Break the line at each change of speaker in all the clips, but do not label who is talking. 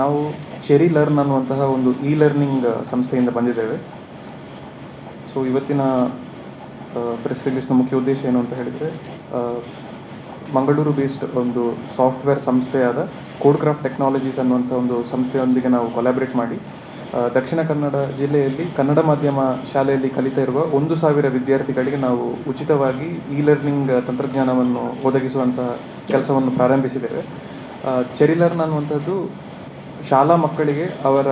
ನಾವು cherry learn ಅನ್ನುವಂತಹ ಒಂದು ಇ ಲರ್ನಿಂಗ್ ಸಂಸ್ಥೆಯಿಂದ ಬಂದಿದ್ದೇವೆ. ಸೊ ಇವತ್ತಿನ ಪ್ರೆಸ್ ರಿಲೀಸ್ನ ಮುಖ್ಯ ಉದ್ದೇಶ ಏನು ಅಂತ ಹೇಳಿದರೆ ಮಂಗಳೂರು ಬೇಸ್ಡ್ ಒಂದು ಸಾಫ್ಟ್ವೇರ್ ಸಂಸ್ಥೆಯಾದ ಕೋಡ್ಕ್ರಾಫ್ಟ್ ಟೆಕ್ನಾಲಜೀಸ್ ಅನ್ನುವಂಥ ಒಂದು ಸಂಸ್ಥೆಯೊಂದಿಗೆ ನಾವು ಕೊಲಾಬ್ರೇಟ್ ಮಾಡಿ ದಕ್ಷಿಣ ಕನ್ನಡ ಜಿಲ್ಲೆಯಲ್ಲಿ ಕನ್ನಡ ಮಾಧ್ಯಮ ಶಾಲೆಯಲ್ಲಿ ಕಲಿತಾ ಇರುವ ಒಂದು ಸಾವಿರ ವಿದ್ಯಾರ್ಥಿಗಳಿಗೆ ನಾವು ಉಚಿತವಾಗಿ ಇ ಲರ್ನಿಂಗ್ ತಂತ್ರಜ್ಞಾನವನ್ನು ಒದಗಿಸುವಂತಹ ಕೆಲಸವನ್ನು ಪ್ರಾರಂಭಿಸಿದ್ದೇವೆ. ಚೆರಿ ಲರ್ನ್ ಅನ್ನುವಂಥದ್ದು ಶಾಲಾ ಮಕ್ಕಳಿಗೆ ಅವರ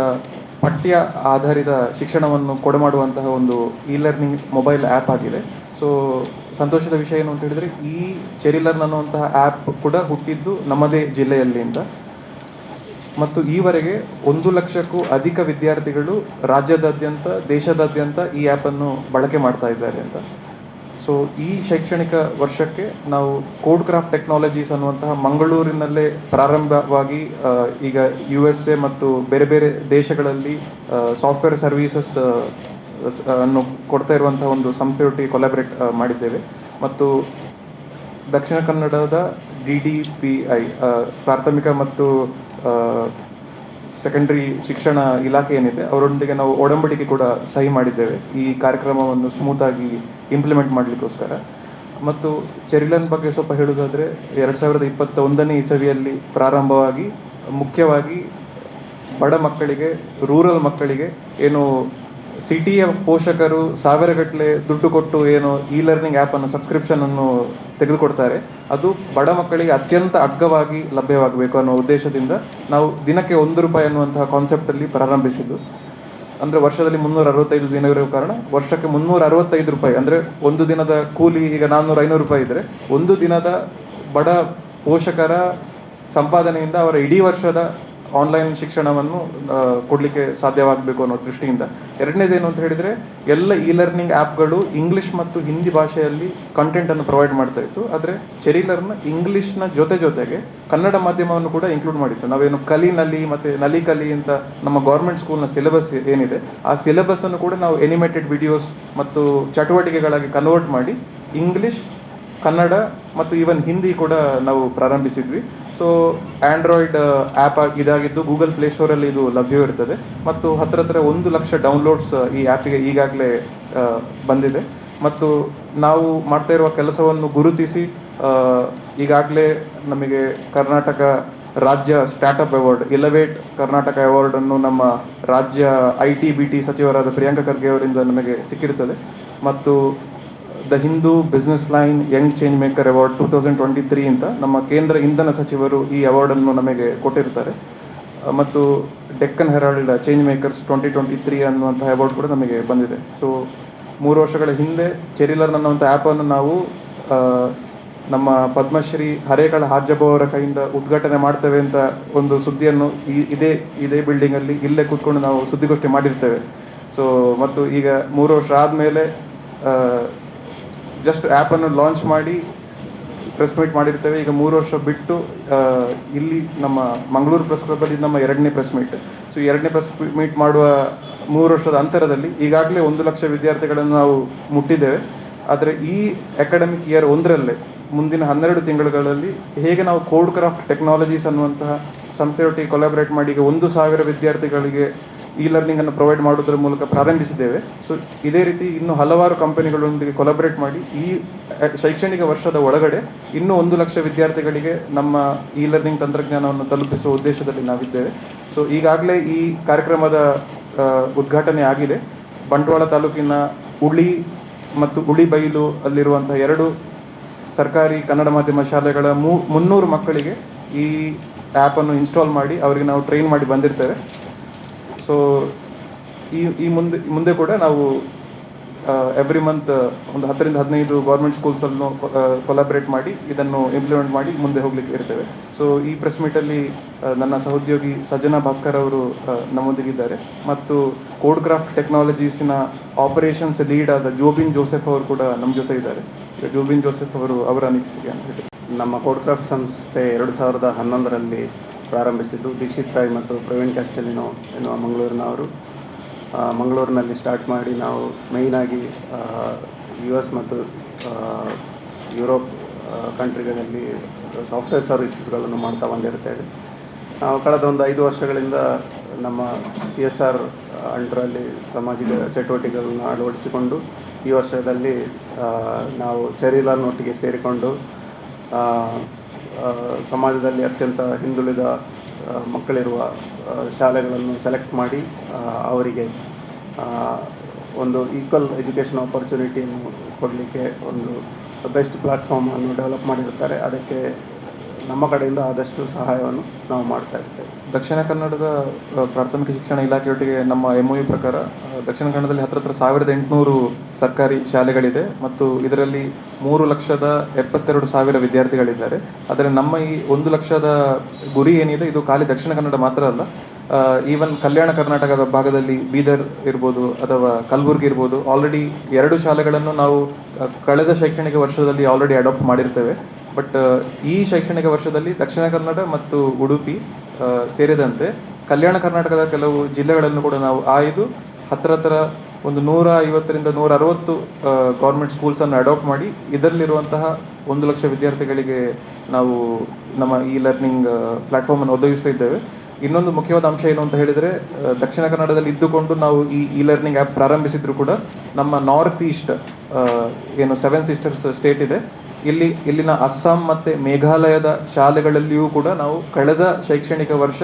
ಪಠ್ಯ ಆಧಾರಿತ ಶಿಕ್ಷಣವನ್ನು ಕೊಡಮಾಡುವಂತಹ ಒಂದು ಇ ಲರ್ನಿಂಗ್ ಮೊಬೈಲ್ ಆ್ಯಪ್ ಆಗಿದೆ. ಸೊ ಸಂತೋಷದ ವಿಷಯ ಏನು ಅಂತ ಹೇಳಿದರೆ, ಈ ಚೆರಿ ಲರ್ನ್ ಅನ್ನುವಂತಹ ಆ್ಯಪ್ ಕೂಡ ಹುಟ್ಟಿದ್ದು ನಮ್ಮದೇ ಜಿಲ್ಲೆಯಲ್ಲಿಂದ. ಮತ್ತು ಈವರೆಗೆ ಒಂದು ಲಕ್ಷಕ್ಕೂ ಅಧಿಕ ವಿದ್ಯಾರ್ಥಿಗಳು ರಾಜ್ಯದಾದ್ಯಂತ, ದೇಶದಾದ್ಯಂತ ಈ ಆ್ಯಪನ್ನು ಬಳಕೆ ಮಾಡ್ತಾ ಇದ್ದಾರೆ ಅಂತ. ಸೊ ಈ ಶೈಕ್ಷಣಿಕ ವರ್ಷಕ್ಕೆ ನಾವು ಕೋಡ್ ಕ್ರಾಫ್ಟ್ ಟೆಕ್ನಾಲಜೀಸ್ ಅನ್ನುವಂತಹ ಮಂಗಳೂರಿನಲ್ಲೇ ಪ್ರಾರಂಭವಾಗಿ ಈಗ ಯು ಎಸ್ ಎ ಮತ್ತು ಬೇರೆ ಬೇರೆ ದೇಶಗಳಲ್ಲಿ ಸಾಫ್ಟ್ವೇರ್ ಸರ್ವೀಸಸ್ ಅನ್ನು ಕೊಡ್ತಾ ಇರುವಂತಹ ಒಂದು ಸಂಸ್ಥೆಯೊಟ್ಟಿಗೆ ಕೊಲಾಬ್ರೇಟ್ ಮಾಡಿದ್ದೇವೆ. ಮತ್ತು ದಕ್ಷಿಣ ಕನ್ನಡದ ಡಿ ಡಿ ಪಿ ಐ ಪ್ರಾಥಮಿಕ ಮತ್ತು ಸೆಕೆಂಡರಿ ಶಿಕ್ಷಣ ಇಲಾಖೆ ಏನಿದೆ, ಅವರೊಂದಿಗೆ ನಾವು ಒಡಂಬಡಿಕೆ ಕೂಡ ಸಹಿ ಮಾಡಿದ್ದೇವೆ. ಈ ಕಾರ್ಯಕ್ರಮವನ್ನು ಸ್ಮೂತಾಗಿ ಇಂಪ್ಲಿಮೆಂಟ್ ಮಾಡಲಿಕ್ಕೋಸ್ಕರ. ಮತ್ತು ಚೆರಿಲನ್ ಬಗ್ಗೆ ಸ್ವಲ್ಪ ಹೇಳುವುದಾದರೆ, ಎರಡು ಸಾವಿರದ ಇಪ್ಪತ್ತ ಒಂದನೇ ಇಸವಿಯಲ್ಲಿ ಪ್ರಾರಂಭವಾಗಿ ಮುಖ್ಯವಾಗಿ ಬಡ ಮಕ್ಕಳಿಗೆ ರೂರಲ್ ಮಕ್ಕಳಿಗೆ ಏನು ಸಿಟಿಯ ಪೋಷಕರು ಸಾವಿರಗಟ್ಟಲೆ ದುಡ್ಡು ಕೊಟ್ಟು ಏನು ಇ ಲರ್ನಿಂಗ್ ಆ್ಯಪನ್ನು ಸಬ್ಸ್ಕ್ರಿಪ್ಷನನ್ನು ತೆಗೆದುಕೊಡ್ತಾರೆ. ಅದು ಬಡ ಮಕ್ಕಳಿಗೆ ಅತ್ಯಂತ ಅಗ್ಗವಾಗಿ ಲಭ್ಯವಾಗಬೇಕು ಅನ್ನೋ ಉದ್ದೇಶದಿಂದ ನಾವು ದಿನಕ್ಕೆ ಒಂದು ರೂಪಾಯಿ ಅನ್ನುವಂತಹ ಕಾನ್ಸೆಪ್ಟಲ್ಲಿ ಪ್ರಾರಂಭಿಸಿದ್ದು. ಅಂದರೆ ವರ್ಷದಲ್ಲಿ ಮುನ್ನೂರ ಅರವತ್ತೈದು ದಿನ ಇರೋ ಕಾರಣ ವರ್ಷಕ್ಕೆ ಮುನ್ನೂರ ಅರವತ್ತೈದು ರೂಪಾಯಿ. ಅಂದರೆ ಒಂದು ದಿನದ ಕೂಲಿ ಈಗ ನಾನ್ನೂರ ಐನೂರು ರೂಪಾಯಿ ಇದ್ದರೆ ಒಂದು ದಿನದ ಬಡ ಪೋಷಕರ ಸಂಪಾದನೆಯಿಂದ ಅವರ ಇಡೀ ವರ್ಷದ ಆನ್ಲೈನ್ ಶಿಕ್ಷಣವನ್ನು ಕೊಡಲಿಕ್ಕೆ ಸಾಧ್ಯವಾಗಬೇಕು ಅನ್ನೋ ದೃಷ್ಟಿಯಿಂದ. ಎರಡನೇದೇನು ಅಂತ ಹೇಳಿದ್ರೆ, ಎಲ್ಲ ಇ ಲರ್ನಿಂಗ್ ಆ್ಯಪ್ಗಳು ಇಂಗ್ಲಿಷ್ ಮತ್ತು ಹಿಂದಿ ಭಾಷೆಯಲ್ಲಿ ಕಂಟೆಂಟ್ ಅನ್ನು ಪ್ರೊವೈಡ್ ಮಾಡ್ತಾ ಇತ್ತು. ಆದರೆ ಚೆರಿ ಲರ್ನ್ ಇಂಗ್ಲಿಷ್ನ ಜೊತೆ ಜೊತೆಗೆ ಕನ್ನಡ ಮಾಧ್ಯಮವನ್ನು ಕೂಡ ಇನ್ಕ್ಲೂಡ್ ಮಾಡಿತ್ತು. ನಾವೇನು ಕಲಿ ನಲಿ ಮತ್ತೆ ನಲಿ ಕಲಿ ಅಂತ ನಮ್ಮ ಗೌರ್ಮೆಂಟ್ ಸ್ಕೂಲ್ನ ಸಿಲೆಬಸ್ ಏನಿದೆ, ಆ ಸಿಲೆಬಸ್ಸನ್ನು ಕೂಡ ನಾವು ಎನಿಮೇಟೆಡ್ ವಿಡಿಯೋಸ್ ಮತ್ತು ಚಟುವಟಿಕೆಗಳಾಗಿ ಕನ್ವರ್ಟ್ ಮಾಡಿ ಇಂಗ್ಲಿಷ್ ಕನ್ನಡ ಮತ್ತು ಈವನ್ ಹಿಂದಿ ಕೂಡ ನಾವು ಪ್ರಾರಂಭಿಸಿದ್ವಿ. ಸೊ ಆಂಡ್ರಾಯ್ಡ್ ಆ್ಯಪ್ ಇದಾಗಿದ್ದು ಗೂಗಲ್ ಪ್ಲೇಸ್ಟೋರಲ್ಲಿ ಇದು ಲಭ್ಯವಿರ್ತದೆ ಮತ್ತು ಹತ್ರ ಹತ್ರ ಒಂದು ಲಕ್ಷ ಡೌನ್ಲೋಡ್ಸ್ ಈ ಆ್ಯಪಿಗೆ ಈಗಾಗಲೇ ಬಂದಿದೆ. ಮತ್ತು ನಾವು ಮಾಡ್ತಾ ಇರುವ ಕೆಲಸವನ್ನು ಗುರುತಿಸಿ ಈಗಾಗಲೇ ನಮಗೆ ಕರ್ನಾಟಕ ರಾಜ್ಯ ಸ್ಟಾರ್ಟಪ್ ಅವಾರ್ಡ್ ಇಲವೇಟ್ ಕರ್ನಾಟಕ ಅವಾರ್ಡನ್ನು ನಮ್ಮ ರಾಜ್ಯ ಐ ಟಿ ಬಿ ಟಿ ಸಚಿವರಾದ ಪ್ರಿಯಾಂಕ ಖರ್ಗೆ ಅವರಿಂದ ನಮಗೆ ಸಿಕ್ಕಿರುತ್ತದೆ ಮತ್ತು the Hindu business line young change maker award two thousand twenty three ಅಂತ ನಮ್ಮ ಕೇಂದ್ರ ಇಂಧನ ಸಚಿವರು ಈ ಅವಾರ್ಡನ್ನು ನಮಗೆ ಕೊಟ್ಟಿರ್ತಾರೆ. ಮತ್ತು Deccan Herald change makers twenty twenty three ಅನ್ನುವಂಥ ಅವಾರ್ಡ್ ಕೂಡ ನಮಗೆ ಬಂದಿದೆ. ಸೊ ಮೂರು ವರ್ಷಗಳ ಹಿಂದೆ ಚೆರಿಲರ್ ಅನ್ನುವಂಥ ಆ್ಯಪನ್ನು ನಾವು ನಮ್ಮ ಪದ್ಮಶ್ರೀ ಹರೇಕಳ ಅವರ ಕೈಯಿಂದ ಉದ್ಘಾಟನೆ ಮಾಡ್ತೇವೆ ಅಂತ ಒಂದು ಸುದ್ದಿಯನ್ನು ಈ, ಇದೇ ಇದೇ ಬಿಲ್ಡಿಂಗಲ್ಲಿ ಇಲ್ಲೇ ಕೂತ್ಕೊಂಡು ನಾವು ಸುದ್ದಿಗೋಷ್ಠಿ ಮಾಡಿರ್ತೇವೆ. ಸೊ ಮತ್ತು ಈಗ ಮೂರು ವರ್ಷ ಆದಮೇಲೆ ಜಸ್ಟ್ ಆ್ಯಪನ್ನು ಲಾಂಚ್ ಮಾಡಿ ಪ್ರೆಸ್ ಮೀಟ್ ಮಾಡಿರ್ತೇವೆ. ಈಗ ಮೂರು ವರ್ಷ ಬಿಟ್ಟು ಇಲ್ಲಿ ನಮ್ಮ ಮಂಗಳೂರು ಪ್ರೆಸ್ ಕ್ಲಬ್ಬಲ್ಲಿ ನಮ್ಮ ಎರಡನೇ ಪ್ರೆಸ್ ಮೀಟ್ ಸೊ ಎರಡನೇ ಪ್ರೆಸ್ ಮೀಟ್ ಮಾಡುವ ಮೂರು ವರ್ಷದ ಅಂತರದಲ್ಲಿ ಈಗಾಗಲೇ ಒಂದು ಲಕ್ಷ ವಿದ್ಯಾರ್ಥಿಗಳನ್ನು ನಾವು ಮುಟ್ಟಿದ್ದೇವೆ. ಆದರೆ ಈ ಅಕಾಡೆಮಿಕ್ ಇಯರ್ ಒಂದರಲ್ಲೇ, ಮುಂದಿನ ಹನ್ನೆರಡು ತಿಂಗಳುಗಳಲ್ಲಿ ಹೇಗೆ ನಾವು ಕೋಡ್ ಕ್ರಾಫ್ಟ್ ಟೆಕ್ನಾಲಜೀಸ್ ಅನ್ನುವಂತಹ ಸಂಸ್ಥೆಯೊಟ್ಟಿಗೆ ಕೊಲಾಬ್ರೇಟ್ ಮಾಡಿ, ಈಗ ಒಂದು ಸಾವಿರ ವಿದ್ಯಾರ್ಥಿಗಳಿಗೆ ಇ ಲರ್ನಿಂಗ್ ಅನ್ನು ಪ್ರೊವೈಡ್ ಮಾಡುವುದರ ಮೂಲಕ ಪ್ರಾರಂಭಿಸಿದ್ದೇವೆ. ಸೊ ಇದೇ ರೀತಿ ಇನ್ನು ಹಲವಾರು ಕಂಪನಿಗಳೊಂದಿಗೆ ಕೊಲಾಬರೇಟ್ ಮಾಡಿ, ಈ ಶೈಕ್ಷಣಿಕ ವರ್ಷದ ಒಳಗಡೆ ಇನ್ನೂ ಒಂದು ಲಕ್ಷ ವಿದ್ಯಾರ್ಥಿಗಳಿಗೆ ನಮ್ಮ ಇ ಲರ್ನಿಂಗ್ ತಂತ್ರಜ್ಞಾನವನ್ನು ತಲುಪಿಸುವ ಉದ್ದೇಶದಲ್ಲಿ ನಾವಿದ್ದೇವೆ. ಸೊ ಈಗಾಗಲೇ ಈ ಕಾರ್ಯಕ್ರಮದ ಉದ್ಘಾಟನೆ ಆಗಿದೆ. ಬಂಟ್ವಾಳ ತಾಲೂಕಿನ ಉಳಿ ಮತ್ತು ಉಳಿಬೈಲು ಅಲ್ಲಿರುವಂತಹ ಎರಡು ಸರ್ಕಾರಿ ಕನ್ನಡ ಮಾಧ್ಯಮ ಶಾಲೆಗಳ ಮೂ, ಮುನ್ನೂರು ಮಕ್ಕಳಿಗೆ ಈ ಆ್ಯಪನ್ನು ಇನ್ಸ್ಟಾಲ್ ಮಾಡಿ, ಅವರಿಗೆ ನಾವು ಟ್ರೈನ್ ಮಾಡಿ ಬಂದಿರ್ತೇವೆ. ಸೊ ಈ ಈ ಮುಂದೆ ಮುಂದೆ ಕೂಡ ನಾವು ಎವ್ರಿ ಮಂತ್ ಒಂದು ಹತ್ತರಿಂದ ಹದಿನೈದು ಗೌರ್ಮೆಂಟ್ ಸ್ಕೂಲ್ಸಲ್ಲೂ ಕೊಲಾಬ್ರೇಟ್ ಮಾಡಿ, ಇದನ್ನು ಇಂಪ್ಲಿಮೆಂಟ್ ಮಾಡಿ ಮುಂದೆ ಹೋಗ್ಲಿಕ್ಕೆ ಇರ್ತೇವೆ. ಸೊ ಈ ಪ್ರೆಸ್ ಮೀಟಲ್ಲಿ ನನ್ನ ಸಹೋದ್ಯೋಗಿ ಸಜ್ಜನಾ ಭಾಸ್ಕರ್ ಅವರು ನಮ್ಮೊಂದಿಗಿದ್ದಾರೆ. ಮತ್ತು ಕೋಡ್ ಕ್ರಾಫ್ಟ್ ಟೆಕ್ನಾಲಜೀಸಿನ ಆಪರೇಷನ್ಸ್ ಲೀಡ್ ಆದ ಜೋಬಿನ್ ಜೋಸೆಫ್ ಅವರು ಕೂಡ ನಮ್ಮ ಜೊತೆ ಇದ್ದಾರೆ. ಜೋಬಿನ್ ಜೋಸೆಫ್ ಅವರು ಅವರ ಅನಿಸಿಕೆ ಅಂತ ಹೇಳಿ
ನಮ್ಮ ಕೋಡ್ಕ್ರಾಫ್ಟ್ ಸಂಸ್ಥೆ ಎರಡು ಸಾವಿರದ ಹನ್ನೊಂದರಲ್ಲಿ ಪ್ರಾರಂಭಿಸಿದ್ದು ದೀಕ್ಷಿತ್ ರಾಯ್ ಮತ್ತು ಪ್ರವೀಣ್ ಕ್ಯಾಸ್ಟೆಲಿನೋ ಎನ್ನುವ ಮಂಗಳೂರಿನವರು. ಮಂಗಳೂರಿನಲ್ಲಿ ಸ್ಟಾರ್ಟ್ ಮಾಡಿ ನಾವು ಮೇಯ್ನಾಗಿ ಯು ಎಸ್ ಮತ್ತು ಯುರೋಪ್ ಕಂಟ್ರಿಗಳಲ್ಲಿ ಸಾಫ್ಟ್ವೇರ್ ಸರ್ವಿಸಸ್ಗಳನ್ನು ಮಾಡ್ತಾ ಬಂದಿರ್ತೇವೆ ನಾವು ಕಳೆದ ಒಂದು ಐದು ವರ್ಷಗಳಿಂದ ನಮ್ಮ ಸಿ ಎಸ್ ಆರ್ ಅಂಡ್ರಲ್ಲಿ ಸಾಮಾಜಿಕ ಚಟುವಟಿಕೆಗಳನ್ನು ಅಳವಡಿಸಿಕೊಂಡು ಈ ವರ್ಷದಲ್ಲಿ ನಾವು ನಾವು ಒಟ್ಟಿಗೆ ಸೇರಿಕೊಂಡು ಸಮಾಜದಲ್ಲಿ ಅತ್ಯಂತ ಹಿಂದುಳಿದ ಮಕ್ಕಳಿರುವ ಶಾಲೆಗಳನ್ನು ಸೆಲೆಕ್ಟ್ ಮಾಡಿ ಅವರಿಗೆ ಒಂದು ಈಕ್ವಲ್ ಎಜುಕೇಷನ್ ಆಪರ್ಚುನಿಟಿಯನ್ನು ಕೊಡಲಿಕ್ಕೆ ಒಂದು ಬೆಸ್ಟ್ ಪ್ಲಾಟ್ಫಾರ್ಮನ್ನು ಡೆವಲಪ್ ಮಾಡಿರ್ತಾರೆ ಅದಕ್ಕೆ ನಮ್ಮ ಕಡೆಯಿಂದ ಆದಷ್ಟು ಸಹಾಯವನ್ನು ನಾವು ಮಾಡ್ತಾ ಇರ್ತೇವೆ.
ದಕ್ಷಿಣ ಕನ್ನಡದ ಪ್ರಾಥಮಿಕ ಶಿಕ್ಷಣ ಇಲಾಖೆಯೊಟ್ಟಿಗೆ ನಮ್ಮ ಎಂ ಯು ಪ್ರಕಾರ ದಕ್ಷಿಣ ಕನ್ನಡದಲ್ಲಿ ಹತ್ರ ಹತ್ರ ಸಾವಿರದ ಎಂಟುನೂರು ಸರ್ಕಾರಿ ಶಾಲೆಗಳಿದೆ ಮತ್ತು ಇದರಲ್ಲಿ ಮೂರು ಲಕ್ಷದ ಎಪ್ಪತ್ತೆರಡು ಸಾವಿರ ವಿದ್ಯಾರ್ಥಿಗಳಿದ್ದಾರೆ. ಆದರೆ ನಮ್ಮ ಈ ಒಂದು ಲಕ್ಷದ ಗುರಿ ಏನಿದೆ, ಇದು ಖಾಲಿ ದಕ್ಷಿಣ ಕನ್ನಡ ಮಾತ್ರ ಅಲ್ಲ. ಈವನ್ ಕಲ್ಯಾಣ ಕರ್ನಾಟಕದ ಭಾಗದಲ್ಲಿ ಬೀದರ್ ಇರ್ಬೋದು ಅಥವಾ ಕಲಬುರ್ಗಿ ಇರ್ಬೋದು ಆಲ್ರೆಡಿ ಎರಡು ಶಾಲೆಗಳನ್ನು ನಾವು ಕಳೆದ ಶೈಕ್ಷಣಿಕ ವರ್ಷದಲ್ಲಿ ಆಲ್ರೆಡಿ ಅಡಾಪ್ಟ್ ಮಾಡಿರ್ತೇವೆ. ಬಟ್ ಈ ಶೈಕ್ಷಣಿಕ ವರ್ಷದಲ್ಲಿ ದಕ್ಷಿಣ ಕನ್ನಡ ಮತ್ತು ಉಡುಪಿ ಸೇರಿದಂತೆ ಕಲ್ಯಾಣ ಕರ್ನಾಟಕದ ಕೆಲವು ಜಿಲ್ಲೆಗಳನ್ನು ಕೂಡ ನಾವು ಆಯ್ದು ಹತ್ತಿರ ಹತ್ರ ಒಂದು ನೂರ ಐವತ್ತರಿಂದ ನೂರ ಅರವತ್ತು ಗೌರ್ಮೆಂಟ್ ಸ್ಕೂಲ್ಸನ್ನು ಅಡಾಪ್ಟ್ ಮಾಡಿ ಇದರಲ್ಲಿರುವಂತಹ ಒಂದು ಲಕ್ಷ ವಿದ್ಯಾರ್ಥಿಗಳಿಗೆ ನಾವು ನಮ್ಮ ಈ ಲರ್ನಿಂಗ್ ಪ್ಲ್ಯಾಟ್ಫಾರ್ಮನ್ನು ಒದಗಿಸ್ತಾ ಇದ್ದೇವೆ. ಇನ್ನೊಂದು ಮುಖ್ಯವಾದ ಅಂಶ ಏನು ಅಂತ ಹೇಳಿದರೆ ದಕ್ಷಿಣ ಕನ್ನಡದಲ್ಲಿ ಇದ್ದುಕೊಂಡು ನಾವು ಈ ಇ ಲರ್ನಿಂಗ್ ಆ್ಯಪ್ ಪ್ರಾರಂಭಿಸಿದ್ರು ಕೂಡ ನಮ್ಮ ನಾರ್ತ್ ಈಸ್ಟ್ ಏನು ಸೆವೆನ್ ಸಿಸ್ಟರ್ಸ್ ಸ್ಟೇಟ್ ಇದೆ ಇಲ್ಲಿ ಇಲ್ಲಿನ ಅಸ್ಸಾಂ ಮತ್ತೆ ಮೇಘಾಲಯದ ಶಾಲೆಗಳಲ್ಲಿಯೂ ಕೂಡ ನಾವು ಕಳೆದ ಶೈಕ್ಷಣಿಕ ವರ್ಷ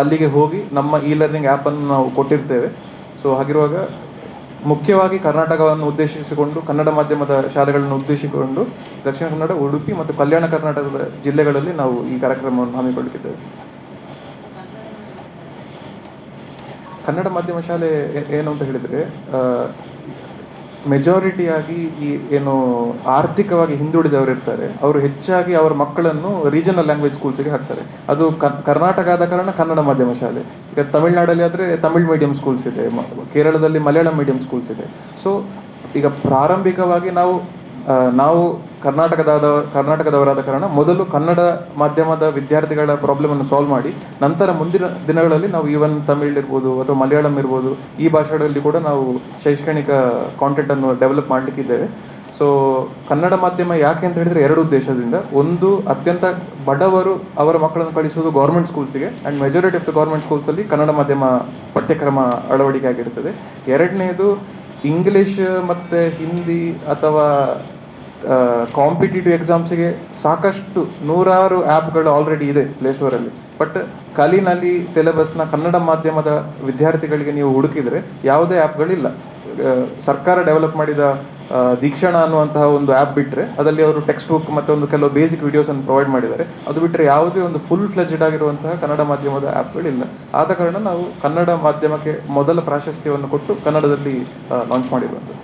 ಅಲ್ಲಿಗೆ ಹೋಗಿ ನಮ್ಮ ಇ ಲರ್ನಿಂಗ್ ಆ್ಯಪನ್ನು ನಾವು ಕೊಟ್ಟಿರ್ತೇವೆ. ಸೊ ಹಾಗಿರುವಾಗ ಮುಖ್ಯವಾಗಿ ಕರ್ನಾಟಕವನ್ನು ಉದ್ದೇಶಿಸಿಕೊಂಡು, ಕನ್ನಡ ಮಾಧ್ಯಮದ ಶಾಲೆಗಳನ್ನು ಉದ್ದೇಶಿಸಿಕೊಂಡು ದಕ್ಷಿಣ ಕನ್ನಡ, ಉಡುಪಿ ಮತ್ತು ಕಲ್ಯಾಣ ಕರ್ನಾಟಕದ ಜಿಲ್ಲೆಗಳಲ್ಲಿ ನಾವು ಈ ಕಾರ್ಯಕ್ರಮವನ್ನು ಹಮ್ಮಿಕೊಳ್ಳುತ್ತಿದ್ದೇವೆ. ಕನ್ನಡ ಮಾಧ್ಯಮ ಶಾಲೆ ಏನು ಅಂತ ಹೇಳಿದ್ರೆ ಮೆಜಾರಿಟಿಯಾಗಿ ಈ ಏನು ಆರ್ಥಿಕವಾಗಿ ಹಿಂದುಳಿದವರು ಇರ್ತಾರೆ ಅವರು ಹೆಚ್ಚಾಗಿ ಅವರ ಮಕ್ಕಳನ್ನು ರೀಜನಲ್ ಲ್ಯಾಂಗ್ವೇಜ್ ಸ್ಕೂಲ್ಸ್ಗೆ ಹಾಕ್ತಾರೆ. ಅದು ಕರ್ನಾಟಕ ಆದ ಕಾರಣ ಕನ್ನಡ ಮಾಧ್ಯಮ ಶಾಲೆ. ಈಗ ತಮಿಳ್ನಾಡಲ್ಲಿ ಆದರೆ ತಮಿಳ್ ಮೀಡಿಯಂ ಸ್ಕೂಲ್ಸ್ ಇದೆ ಕೇರಳದಲ್ಲಿ ಮಲಯಾಳಂ ಮೀಡಿಯಂ ಸ್ಕೂಲ್ಸ್ ಇದೆ. ಸೊ ಈಗ ಪ್ರಾರಂಭಿಕವಾಗಿ ನಾವು ನಾವು ಕರ್ನಾಟಕದಾದ, ಕರ್ನಾಟಕದವರಾದ ಕಾರಣ ಮೊದಲು ಕನ್ನಡ ಮಾಧ್ಯಮದ ವಿದ್ಯಾರ್ಥಿಗಳ ಪ್ರಾಬ್ಲಮ್ ಅನ್ನು ಸಾಲ್ವ್ ಮಾಡಿ, ನಂತರ ಮುಂದಿನ ದಿನಗಳಲ್ಲಿ ನಾವು ಈವನ್ ತಮಿಳ್ ಇರ್ಬೋದು ಅಥವಾ ಮಲಯಾಳಂ ಇರ್ಬೋದು, ಈ ಭಾಷೆಗಳಲ್ಲಿ ಕೂಡ ನಾವು ಶೈಕ್ಷಣಿಕ ಕಾಂಟೆಂಟ್ ಅನ್ನು ಡೆವಲಪ್ ಮಾಡಲಿಕ್ಕಿದ್ದೇವೆ. ಸೊ ಕನ್ನಡ ಮಾಧ್ಯಮ ಯಾಕೆ ಅಂತ ಹೇಳಿದ್ರೆ ಎರಡು ಉದ್ದೇಶದಿಂದ. ಒಂದು, ಅತ್ಯಂತ ಬಡವರು ಅವರ ಮಕ್ಕಳನ್ನು ಕಳಿಸುವುದು government ಸ್ಕೂಲ್ಸ್ಗೆ and majority of the government ಸ್ಕೂಲ್ಸಲ್ಲಿ Kannada ಮಾಧ್ಯಮ ಪಠ್ಯಕ್ರಮ ಅಳವಡಿಕೆ ಆಗಿರ್ತದೆ. ಎರಡನೇದು ಇಂಗ್ಲಿಷ್ ಮತ್ತೆ ಹಿಂದಿ ಅಥವಾ ಕಾಂಪಿಟೇಟಿವ್ ಎಕ್ಸಾಮ್ಸ್ಗೆ ಸಾಕಷ್ಟು ನೂರಾರು ಆ್ಯಪ್ಗಳು ಆಲ್ರೆಡಿ ಇದೆ ಪ್ಲೇಸ್ಟೋರಲ್ಲಿ ಬಟ್ ಕಲಿನಲ್ಲಿ ಸಿಲೆಬಸ್ನ ಕನ್ನಡ ಮಾಧ್ಯಮದ ವಿದ್ಯಾರ್ಥಿಗಳಿಗೆ ನೀವು ಹುಡುಕಿದ್ರೆ ಯಾವುದೇ ಆ್ಯಪ್ಗಳಿಲ್ಲ ಸರ್ಕಾರ ಡೆವಲಪ್ ಮಾಡಿದ ದೀಕ್ಷಣ ಅನ್ನುವಂತಹ ಒಂದು ಆ್ಯಪ್ ಬಿಟ್ಟರೆ ಅದರಲ್ಲಿ ಅವರು ಟೆಕ್ಸ್ಟ್ ಬುಕ್ ಮತ್ತು ಒಂದು ಕೆಲವು ಬೇಸಿಕ್ ವಿಡಿಯೋಸ್ ಅನ್ನು ಪ್ರೊವೈಡ್ ಮಾಡಿದ್ದಾರೆ. ಅದು ಬಿಟ್ಟರೆ ಯಾವುದೇ ಒಂದು ಫುಲ್ ಫ್ಲೆಜ್ಡ್ ಆಗಿರುವಂತಹ ಕನ್ನಡ ಮಾಧ್ಯಮದ ಆ್ಯಪ್ಗಳಿಲ್ಲ ಆದ ಕಾರಣ ನಾವು ಕನ್ನಡ ಮಾಧ್ಯಮಕ್ಕೆ ಮೊದಲ ಪ್ರಾಶಸ್ತ್ಯವನ್ನು ಕೊಟ್ಟು ಕನ್ನಡದಲ್ಲಿ ಲಾಂಚ್ ಮಾಡಿರುವಂಥದ್ದು.